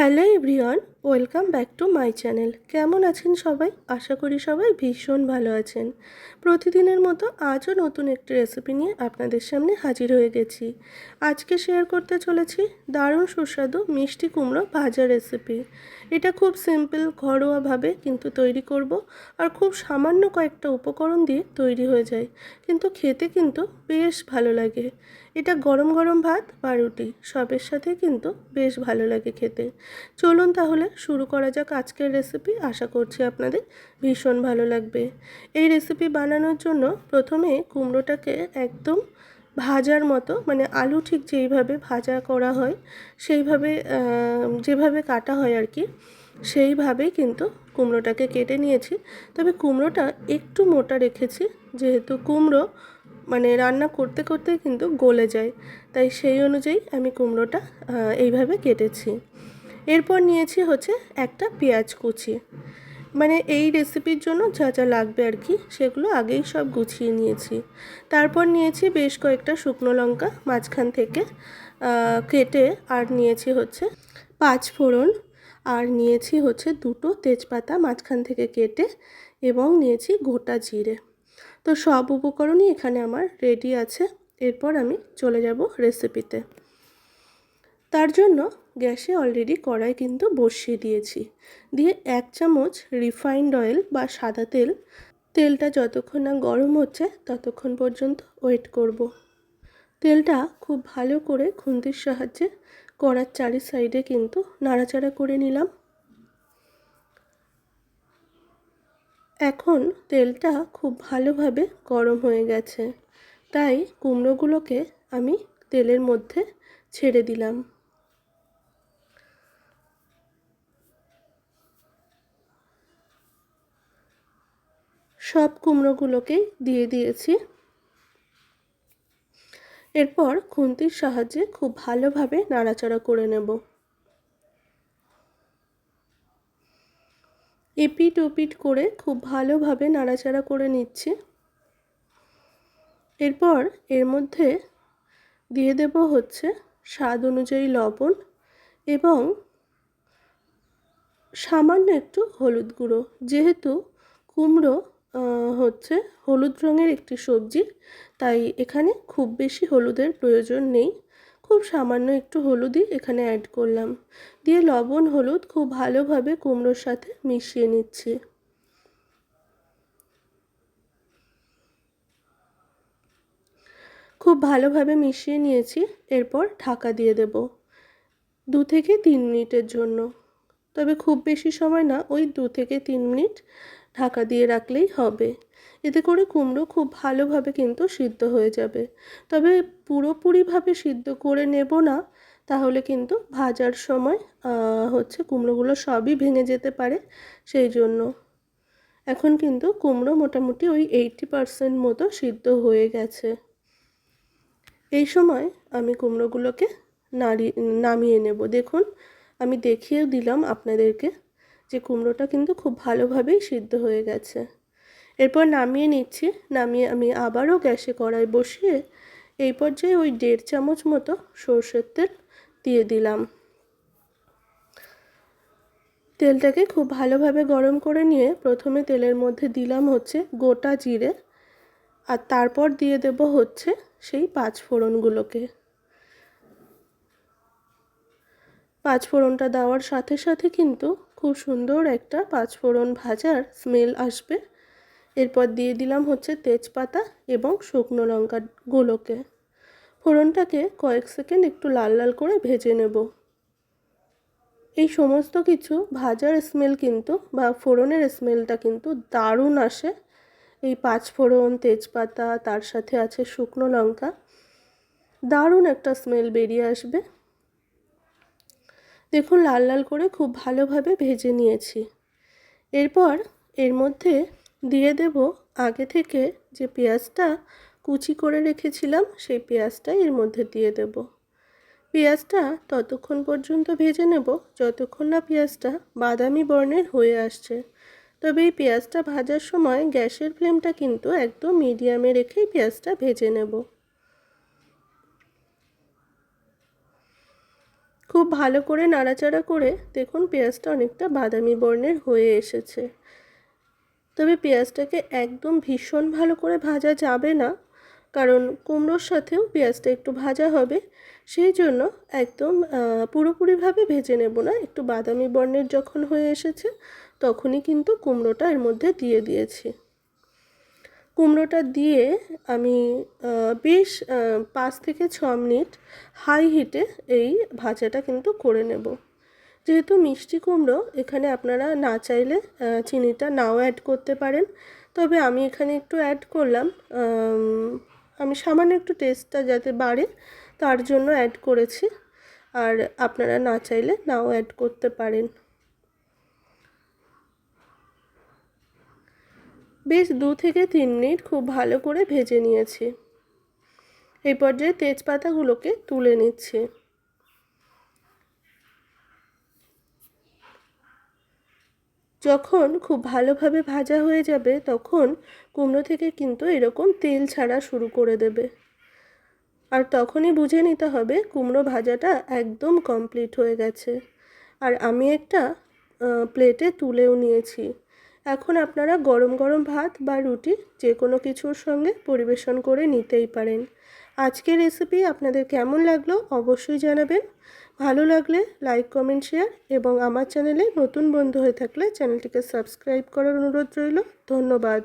Hello everyone welcome back to my channel. কেমন আছেন সবাই? আশা করি সবাই ভীষণ ভালো আছেন। প্রতিদিনের মতো আজও নতুন একটি রেসিপি নিয়ে আপনাদের সামনে হাজির হয়ে গেছি। আজকে শেয়ার করতে চলেছি দারুণ সুস্বাদু মিষ্টি কুমড়ো ভাজা রেসিপি এটা খুব সিম্পল ঘরোয়াভাবে কিন্তু তৈরি করব আর খুব সামান্য কয়েকটা উপকরণ দিয়ে তৈরি হয়ে যায়। কিন্তু খেতে কিন্তু বেশ ভালো লাগে। এটা গরম গরম ভাত বা রুটি, সবের সাথে কিন্তু বেশ ভালো লাগে খেতে। চলুন তাহলে শুরু করা যাক আজকের রেসিপি আশা করছি আপনাদের ভীষণ ভালো লাগবে। এই রেসিপি বানানোর জন্য প্রথমে কুমড়োটাকে একদম ভাজার মতো মানে আলু ঠিক যেইভাবে ভাজা করা হয়, সেইভাবে যেভাবে কাটা হয় আর কি সেইভাবেই কিন্তু কুমড়োটাকে কেটে নিয়েছি। তবে কুমড়োটা একটু মোটা রেখেছি, যেহেতু কুমড়ো মানে রান্না করতে করতে কিন্তু গলে যায়। তাই সেই অনুযায়ী আমি কুমড়োটা এইভাবে কেটেছি। এরপর নিয়েছি হচ্ছে একটা পেঁয়াজ কুচি। মানে এই রেসিপির জন্য যা যা লাগবে আর কি, সেগুলো আগেই সব গুছিয়ে নিয়েছি। তারপর নিয়েছি বেশ কয়েকটা শুকনো লঙ্কা মাঝখান থেকে কেটে আর নিয়েছি হচ্ছে পাঁচ ফোড়ন, আর নিয়েছি হচ্ছে দুটো তেজপাতা মাঝখান থেকে কেটে এবং নিয়েছি গোটা জিরে। তো সব উপকরণই এখানে আমার রেডি আছে। এরপর আমি চলে যাব রেসিপিতে তার জন্য গ্যাসে অলরেডি কড়াই কিন্তু বসিয়ে দিয়েছি। দিয়ে এক চামচ রিফাইন্ড অয়েল বা সাদা তেল। তেলটা যতক্ষণ না গরম হচ্ছে, ততক্ষণ পর্যন্ত ওয়েট করব। তেলটা খুব ভালো করে খুন্তির সাহায্যে কড়ার চারি সাইডে কিন্তু নাড়াচাড়া করে নিলাম। এখন তেলটা খুব ভালোভাবে গরম হয়ে গেছে। তাই কুমড়োগুলোকে আমি তেলের মধ্যে ছেড়ে দিলাম। সব কুমড়োগুলোকেই দিয়ে দিয়েছি। এরপর খুন্তির সাহায্যে খুব ভালোভাবে নাড়াচাড়া করে নেব। এপিট ওপিট করে খুব ভালোভাবে নাড়াচাড়া করে নিচ্ছি। এরপর এর মধ্যে দিয়ে দেব হচ্ছে স্বাদ অনুযায়ী লবণ এবং সামান্য একটু হলুদ গুঁড়ো। যেহেতু কুমড়ো হচ্ছে হলুদ রঙের একটি সবজি। তাই এখানে খুব বেশি হলুদের প্রয়োজন নেই। খুব সামান্য একটু হলুদই এখানে অ্যাড করলাম। দিয়ে লবণ, হলুদ খুব ভালোভাবে কুমড়োর সাথে মিশিয়ে নিচ্ছি। খুব ভালোভাবে মিশিয়ে নিয়েছি। এরপর ঢাকা দিয়ে দেব দু থেকে তিন মিনিটের জন্য। তবে খুব বেশি সময় না, ওই দু থেকে তিন মিনিট। ঢাকা দিয়ে রাখলেই হবে। এতে করে কুমড়ো খুব ভালোভাবে কিন্তু সিদ্ধ হয়ে যাবে। তবে পুরোপুরিভাবে সিদ্ধ করে নেব না, তাহলে কিন্তু ভাজার সময় হচ্ছে কুমড়োগুলো সবই ভেঙে যেতে পারে, সেই জন্য। এখন কিন্তু কুমড়ো মোটামুটি ওই এইটটি পারসেন্ট মতো সিদ্ধ হয়ে গেছে। এই সময় আমি কুমড়োগুলোকে নাড়ি, নামিয়ে নেব। দেখুন, আমি দেখিয়েও দিলাম আপনাদেরকে। যে কুমড়োটা কিন্তু খুব ভালোভাবেই সিদ্ধ হয়ে গেছে। এরপর নামিয়ে নিচ্ছি। নামিয়ে আমি আবারও গ্যাসে কড়াই বসিয়ে এই পর্যায়ে ওই দেড় চামচ মতো সর্ষের তেল দিয়ে দিলাম। তেলটাকে খুব ভালোভাবে গরম করে নিয়ে প্রথমে তেলের মধ্যে দিলাম হচ্ছে গোটা জিরে আর তারপর দিয়ে দেব হচ্ছে সেই পাঁচ ফোড়নগুলোকে পাঁচ ফোড়নটা দেওয়ার সাথে সাথে কিন্তু খুব সুন্দর একটা পাঁচ ফোড়ন ভাজার স্মেল আসবে। এরপর দিয়ে দিলাম হচ্ছে তেজপাতা এবং শুকনো লঙ্কাগুলোকে ফোড়নটাকে কয়েক সেকেন্ড একটু লাল লাল করে ভেজে নেব। এই সমস্ত কিছু ভাজার স্মেল কিন্তু বা ফোড়নের স্মেলটা কিন্তু দারুণ আসে। এই পাঁচ ফোড়ন তেজপাতা, তার সাথে আছে শুকনো লঙ্কা, দারুণ একটা স্মেল বেরিয়ে আসবে। দেখুন, লাল লাল করে খুব ভালোভাবে ভেজে নিয়েছি। এরপর এর মধ্যে দিয়ে দেব আগে থেকে যে পেঁয়াজটা কুচি করে রেখেছিলাম, সেই পেঁয়াজটা এর মধ্যে দিয়ে দেব। পেঁয়াজটা ততক্ষণ পর্যন্ত ভেজে নেব, যতক্ষণ না পেঁয়াজটা বাদামি বর্ণের হয়ে আসছে। তবে এই পেঁয়াজটা ভাজার সময় গ্যাসের ফ্লেমটা কিন্তু একদম মিডিয়ামে রেখেই পেঁয়াজটা ভেজে নেব। খুব ভালো করে নাড়াচাড়া করে দেখুন পেঁয়াজটা অনেকটা বাদামি বর্ণের হয়ে এসেছে। তবে পেঁয়াজটাকে একদম ভীষণ ভালো করে ভাজা যাবে না, কারণ কুমড়োর সাথেও পেঁয়াজটা একটু ভাজা হবে। সেই জন্য একদম পুরোপুরিভাবে ভেজে নেব না। একটু বাদামি বর্ণের যখন হয়ে এসেছে, তখনই কিন্তু কুমড়োটা এর মধ্যে দিয়ে দিয়েছি। কুমড়োটা দিয়ে আমি বেশ পাঁচ থেকে ছ মিনিট হাই হিটে এই ভাজাটা কিন্তু করে নেব। যেহেতু মিষ্টি কুমড়ো, এখানে আপনারা না চাইলে চিনিটা নাও অ্যাড করতে পারেন। তবে আমি এখানে একটু অ্যাড করলাম আমি সামান্য একটু টেস্টটা যাতে বাড়ে, তার জন্য অ্যাড করেছি। আর আপনারা না চাইলে নাও অ্যাড করতে পারেন। বেশ দু থেকে তিন মিনিট খুব ভালো করে ভেজে নিয়েছি। এই পর্যায়ে তেজপাতাগুলোকে তুলে নিচ্ছি। যখন খুব ভালোভাবে ভাজা হয়ে যাবে, তখন কুমড়ো থেকে কিন্তু এরকম তেল ছাড়া শুরু করে দেবে। আর তখনই বুঝে নিতে হবে কুমড়ো ভাজাটা একদম কমপ্লিট হয়ে গেছে। আর আমি একটা প্লেটে তুলেও নিয়েছি। এখন আপনারা গরম গরম ভাত বা রুটি যে কোনো কিছুর সঙ্গে পরিবেশন করে নিতেই পারেন। আজকের রেসিপি আপনাদের কেমন লাগল অবশ্যই জানাবেন। ভালো লাগলে লাইক কমেন্ট শেয়ার এবং আমার চ্যানেলে নতুন বন্ধু হয়ে থাকলে চ্যানেলটিকে সাবস্ক্রাইব করার অনুরোধ রইল। ধন্যবাদ।